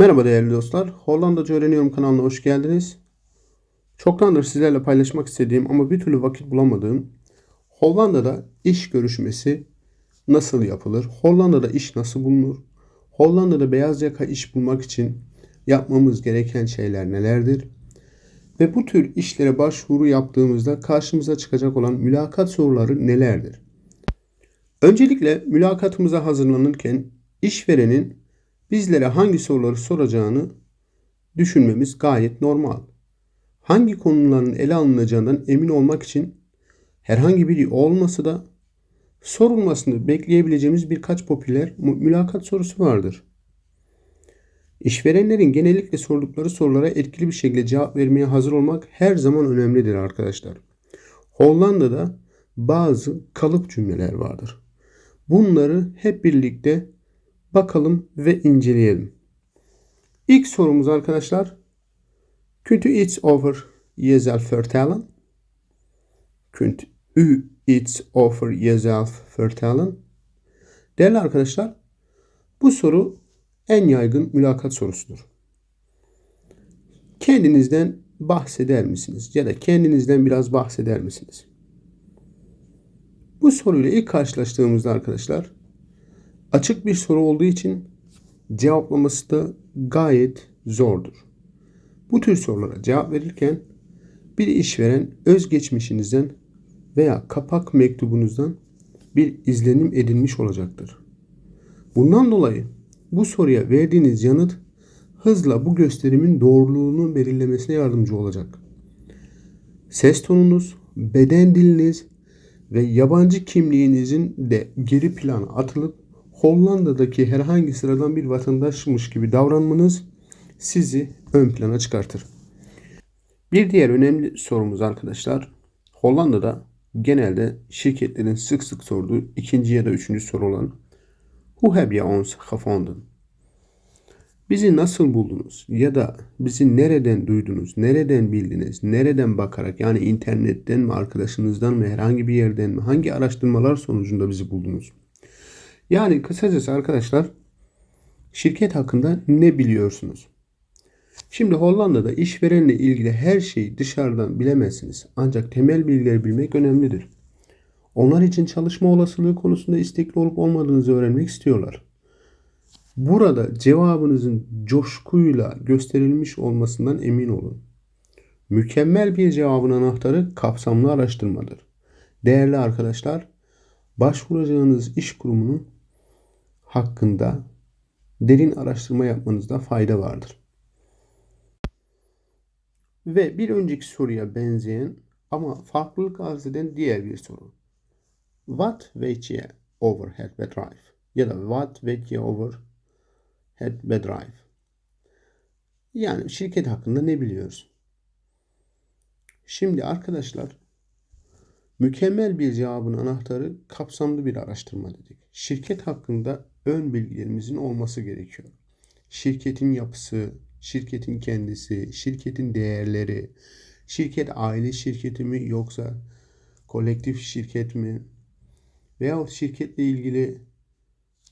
Merhaba değerli dostlar. Hollandaca Öğreniyorum kanalına hoş geldiniz. Çoktandır sizlerle paylaşmak istediğim ama bir türlü vakit bulamadığım Hollanda'da iş görüşmesi nasıl yapılır? Hollanda'da iş nasıl bulunur? Hollanda'da beyaz yaka iş bulmak için yapmamız gereken şeyler nelerdir? Ve bu tür işlere başvuru yaptığımızda karşımıza çıkacak olan mülakat soruları nelerdir? Öncelikle mülakatımıza hazırlanırken işverenin bizlere hangi soruları soracağını düşünmemiz gayet normal. Hangi konuların ele alınacağından emin olmak için herhangi biri olmasa da sorulmasını bekleyebileceğimiz birkaç popüler mü- mülakat sorusu vardır. İşverenlerin genellikle sordukları sorulara etkili bir şekilde cevap vermeye hazır olmak her zaman önemlidir arkadaşlar. Hollanda'da bazı kalıp cümleler vardır. Bunları hep birlikte bakalım ve inceleyelim. İlk sorumuz arkadaşlar. Kunt u iets over jezelf vertellen? Kunt u iets over jezelf vertellen? Değerli arkadaşlar, bu soru en yaygın mülakat sorusudur. Kendinizden bahseder misiniz? Ya da kendinizden biraz bahseder misiniz? Bu soruyla ilk karşılaştığımızda arkadaşlar açık bir soru olduğu için cevaplaması da gayet zordur. Bu tür sorulara cevap verirken bir işveren özgeçmişinizden veya kapak mektubunuzdan bir izlenim edinmiş olacaktır. Bundan dolayı bu soruya verdiğiniz yanıt hızla bu gösterimin doğruluğunu belirlemesine yardımcı olacak. Ses tonunuz, beden diliniz ve yabancı kimliğinizin de geri plana atılıp Hollanda'daki herhangi sıradan bir vatandaşmış gibi davranmanız sizi ön plana çıkartır. Bir diğer önemli sorumuz arkadaşlar. Hollanda'da genelde şirketlerin sık sık sorduğu ikinci ya da üçüncü soru olan Hoe heb je ons gevonden? Bizi nasıl buldunuz? Ya da bizi nereden duydunuz? Nereden bildiniz? Nereden bakarak? Yani internetten mi, arkadaşınızdan mı, herhangi bir yerden mi? Hangi araştırmalar sonucunda bizi buldunuz? Yani kısacası arkadaşlar şirket hakkında ne biliyorsunuz? Şimdi Hollanda'da işverenle ilgili her şeyi dışarıdan bilemezsiniz. Ancak temel bilgileri bilmek önemlidir. Onlar için çalışma olasılığı konusunda istekli olup olmadığınızı öğrenmek istiyorlar. Burada cevabınızın coşkuyla gösterilmiş olmasından emin olun. Mükemmel bir cevabın anahtarı kapsamlı araştırmadır. Değerli arkadaşlar, başvuracağınız iş kurumunun hakkında derin araştırma yapmanızda fayda vardır. Ve bir önceki soruya benzeyen ama farklılık arz eden diğer bir soru. What je over het bedrijf? Ya da what je over het bedrijf? Yani şirket hakkında ne biliyorsun? Şimdi arkadaşlar mükemmel bir cevabın anahtarı kapsamlı bir araştırma dedik. Şirket hakkında ön bilgilerimizin olması gerekiyor. Şirketin yapısı, şirketin kendisi, şirketin değerleri, şirket aile şirketi mi yoksa kolektif şirket mi? Veya şirketle ilgili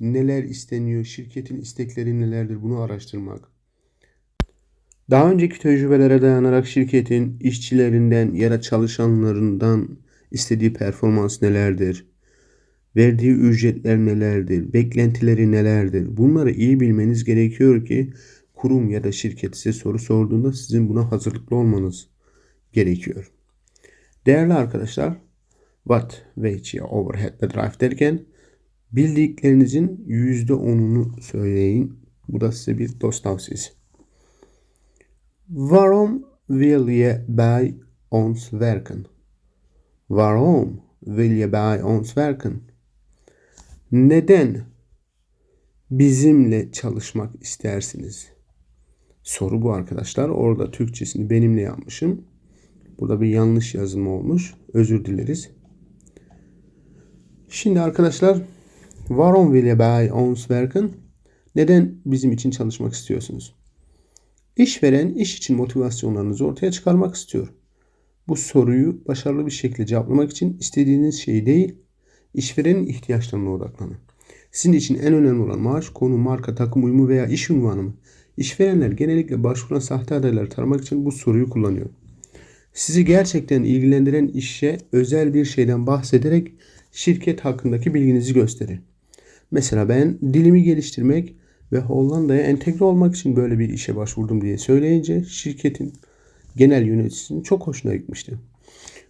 neler isteniyor, şirketin istekleri nelerdir bunu araştırmak. Daha önceki tecrübelere dayanarak şirketin işçilerinden ya da çalışanlarından istediği performans nelerdir? Verdiği ücretler nelerdir? Beklentileri nelerdir? Bunları iyi bilmeniz gerekiyor ki kurum ya da şirket size soru sorduğunda sizin buna hazırlıklı olmanız gerekiyor. Değerli arkadaşlar, what weet je over het bedrijf derken bildiklerinizin %10'unu söyleyin. Bu da size bir dost tavsiyesi. Waarom wil je bij ons werken? Waarom wil je bij ons werken? Neden bizimle çalışmak istersiniz? Soru bu arkadaşlar. Orada Türkçesini benimle yapmışım. Burada bir yanlış yazım olmuş. Özür dileriz. Şimdi arkadaşlar Waarom wil je bij ons werken? Neden bizim için çalışmak istiyorsunuz? İşveren iş için motivasyonlarınızı ortaya çıkarmak istiyor. Bu soruyu başarılı bir şekilde cevaplamak için istediğiniz şey değil, işverenin ihtiyaçlarına odaklanın. Sizin için en önemli olan maaş, konu, marka, takım uyumu veya iş unvanı mı? İşverenler genellikle başvuran sahte adayları taramak için bu soruyu kullanıyor. Sizi gerçekten ilgilendiren işe özel bir şeyden bahsederek şirket hakkındaki bilginizi gösterin. Mesela ben dilimi geliştirmek ve Hollanda'ya entegre olmak için böyle bir işe başvurdum diye söyleyince şirketin genel yöneticisinin çok hoşuna gitmişti.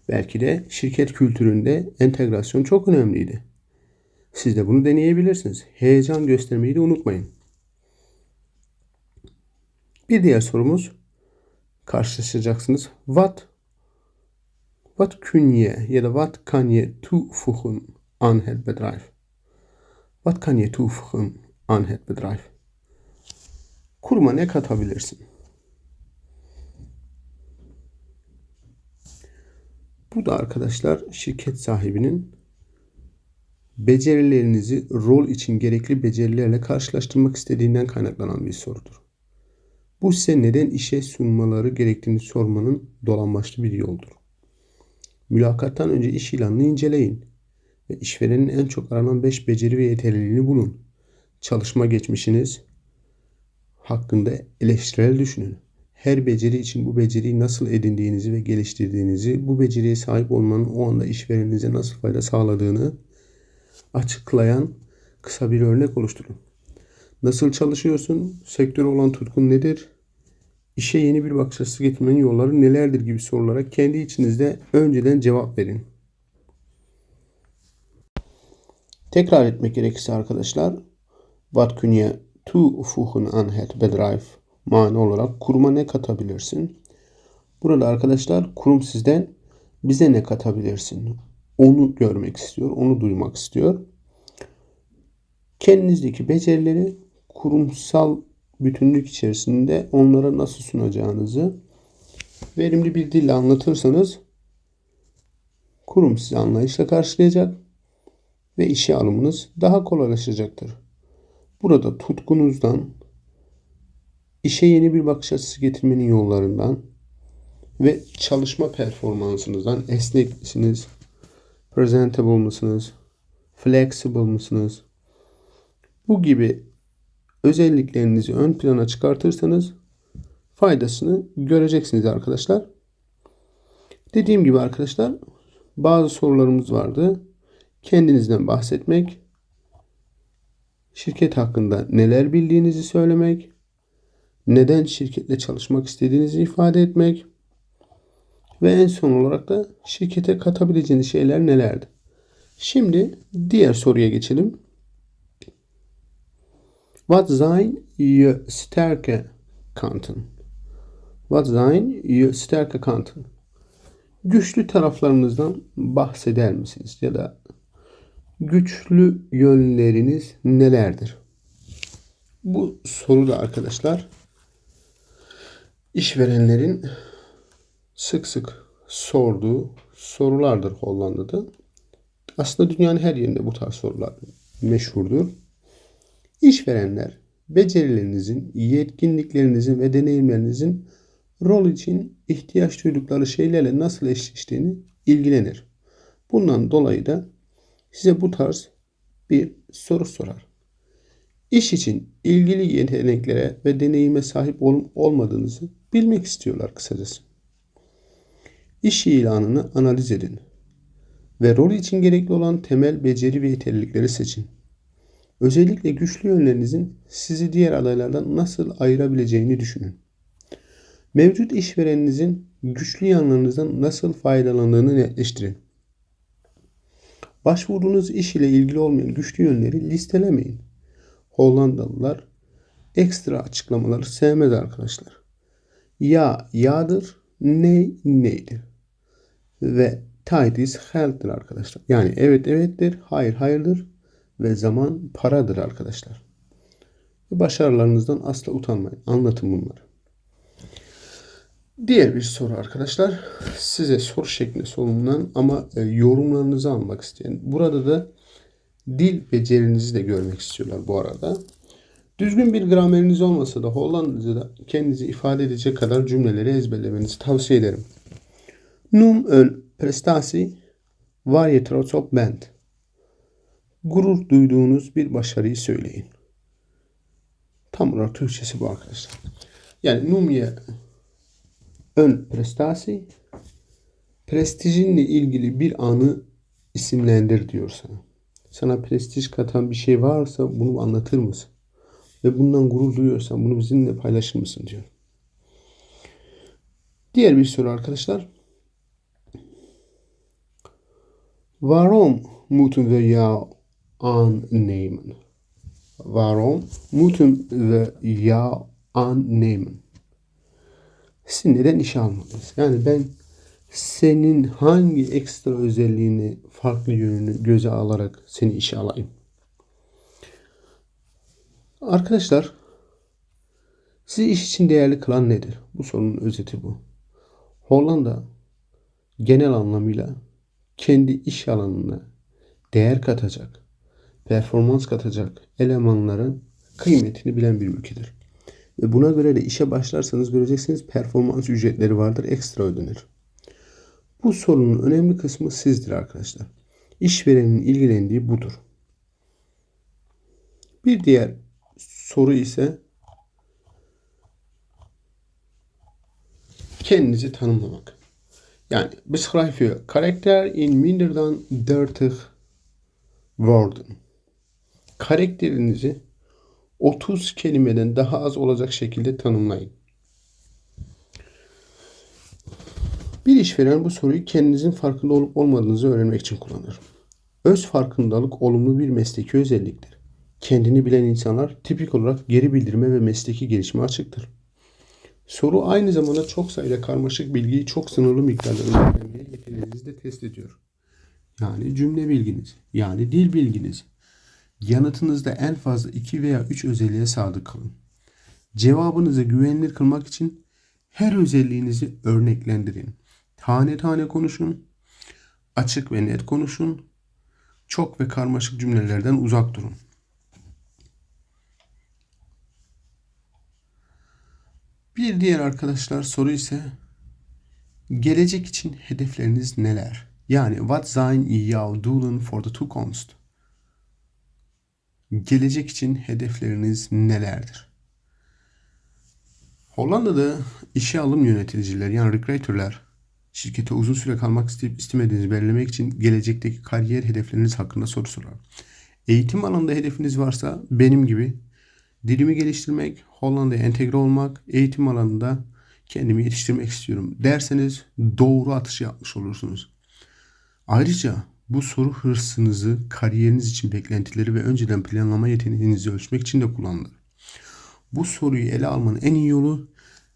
Belki de şirket kültüründe entegrasyon çok önemliydi. Siz de bunu deneyebilirsiniz. Heyecan göstermeyi de unutmayın. Bir diğer sorumuz karşılaşacaksınız. What Wat kun je ya da wat kan je toevoegen aan het bedrijf? Wat kan je toevoegen aan het bedrijf? Kuruma ne katabilirsin? Bu da arkadaşlar şirket sahibinin becerilerinizi rol için gerekli becerilerle karşılaştırmak istediğinden kaynaklanan bir sorudur. Bu size neden işe sunmaları gerektiğini sormanın dolambaçlı bir yoldur. Mülakattan önce iş ilanını inceleyin ve işverenin en çok aranan 5 beceri ve yeterliliğini bulun. Çalışma geçmişiniz hakkında eleştirel düşünün. Her beceri için bu beceriyi nasıl edindiğinizi ve geliştirdiğinizi, bu beceriye sahip olmanın o anda işvereninize nasıl fayda sağladığını açıklayan kısa bir örnek oluşturun. Nasıl çalışıyorsun? Sektör olan tutkun nedir? İşe yeni bir bakış açısı getirmenin yolları nelerdir gibi sorulara kendi içinizde önceden cevap verin. Tekrar etmek gerekirse arkadaşlar, wat kun je toevoegen aan het bedrijf mani olarak kuruma ne katabilirsin? Burada arkadaşlar kurum sizden bize ne katabilirsin? Onu görmek istiyor, onu duymak istiyor. Kendinizdeki becerileri kurumsal bütünlük içerisinde onlara nasıl sunacağınızı verimli bir dille anlatırsanız kurum sizi anlayışla karşılayacak ve işe alımınız daha kolaylaşacaktır. Burada tutkunuzdan, işe yeni bir bakış açısı getirmenin yollarından ve çalışma performansınızdan esnek misiniz, presentable mısınız, flexible mısınız? Bu gibi özelliklerinizi ön plana çıkartırsanız faydasını göreceksiniz arkadaşlar. Dediğim gibi arkadaşlar bazı sorularımız vardı. Kendinizden bahsetmek, şirket hakkında neler bildiğinizi söylemek, neden şirketle çalışmak istediğinizi ifade etmek ve en son olarak da şirkete katabileceğiniz şeyler nelerdi? Şimdi diğer soruya geçelim. Wat zijn je sterke kanten? Wat zijn je sterke kanten? Güçlü taraflarınızdan bahseder misiniz? Ya da güçlü yönleriniz nelerdir? Bu soru da arkadaşlar işverenlerin sık sık sorduğu sorulardır Hollanda'da. Aslında dünyanın her yerinde bu tarz sorular meşhurdur. İşverenler becerilerinizin, yetkinliklerinizin ve deneyimlerinizin rol için ihtiyaç duydukları şeylerle nasıl eşleştiğini ilgilenir. Bundan dolayı da size bu tarz bir soru sorar. İş için ilgili yeteneklere ve deneyime sahip olup olmadığınızı bilmek istiyorlar kısacası. İş ilanını analiz edin ve rol için gerekli olan temel beceri ve yeterlilikleri seçin. Özellikle güçlü yönlerinizin sizi diğer adaylardan nasıl ayırabileceğini düşünün. Mevcut işvereninizin güçlü yanlarınızdan nasıl faydalandığını netleştirin. Başvurduğunuz iş ile ilgili olmayan güçlü yönleri listelemeyin. Hollandalılar ekstra açıklamaları sevmez arkadaşlar. Ya yağdır, ne neydir. Ve tight is health'tir arkadaşlar. Yani evet evettir, hayır hayırdır, ve zaman paradır arkadaşlar. Başarılarınızdan asla utanmayın. Anlatın bunları. Diğer bir soru arkadaşlar. Size soru şeklinde sorumlanan ama e, yorumlarınızı almak isteyen. Burada da dil becerinizi de görmek istiyorlar bu arada. Düzgün bir grameriniz olmasa da Hollanda'da kendinizi ifade edecek kadar cümleleri ezberlemenizi tavsiye ederim. Noem een prestatie waar je trots op bent gurur duyduğunuz bir başarıyı söyleyin. Tam olarak Türkçesi bu arkadaşlar. Yani numye ön prestasi prestijinle ilgili bir anı isimlendir diyor sana. Sana prestij katan bir şey varsa bunu anlatır mısın? Ve bundan gurur duyuyorsan bunu bizimle paylaşır mısın diyor. Diğer bir soru arkadaşlar. Warum moeten we jou aannemen? Waarom moeten we jou aannemen? Sizi neden işe almalıyız? Yani ben senin hangi ekstra özelliğini, farklı yönünü göze alarak seni işe alayım? Arkadaşlar, sizi iş için değerli kılan nedir? Bu sorunun özeti bu. Hollanda genel anlamıyla kendi iş alanına değer katacak, performans katacak elemanların kıymetini bilen bir ülkedir. Ve buna göre de işe başlarsanız göreceksiniz performans ücretleri vardır, ekstra ödenir. Bu sorunun önemli kısmı sizdir arkadaşlar. İşverenin ilgilendiği budur. Bir diğer soru ise kendinizi tanımlamak. Yani beschrijf je karakter in minder dan 30 woorden. Karakterinizi 30 kelimeden daha az olacak şekilde tanımlayın. Bir işveren bu soruyu kendinizin farkında olup olmadığınızı öğrenmek için kullanır. Öz farkındalık olumlu bir mesleki özelliktir. Kendini bilen insanlar tipik olarak geri bildirime ve mesleki gelişime açıktır. Soru aynı zamanda çok sayıda karmaşık bilgiyi çok sınırlı miktarda öğrenmeye yeteneğinizi de test ediyor. Yani cümle bilginiz, yani dil bilginiz. Yanıtınızda en fazla 2 veya 3 özelliğe sadık kalın. Cevabınızı güvenilir kılmak için her özelliğinizi örneklendirin. Tane tane konuşun, açık ve net konuşun, çok ve karmaşık cümlelerden uzak durun. Bir diğer arkadaşlar soru ise gelecek için hedefleriniz neler? Yani what zijn jouw doelen for the toekomst? Gelecek için hedefleriniz nelerdir? Hollanda'da işe alım yöneticiler yani recruiterler şirkete uzun süre kalmak isteyip istemediğinizi belirlemek için gelecekteki kariyer hedefleriniz hakkında soru sorar. Eğitim alanında hedefiniz varsa benim gibi dilimi geliştirmek, Hollanda'ya entegre olmak, eğitim alanında kendimi yetiştirmek istiyorum derseniz doğru atış yapmış olursunuz. Ayrıca bu soru hırsınızı, kariyeriniz için beklentileri ve önceden planlama yeteneğinizi ölçmek için de kullanılır. Bu soruyu ele almanın en iyi yolu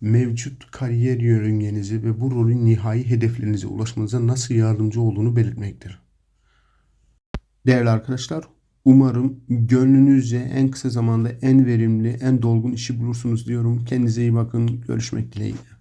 mevcut kariyer yörüngenizi ve bu rolün nihai hedeflerinize ulaşmanıza nasıl yardımcı olduğunu belirtmektir. Değerli arkadaşlar, umarım gönlünüzce en kısa zamanda en verimli, en dolgun işi bulursunuz diyorum. Kendinize iyi bakın. Görüşmek dileğiyle.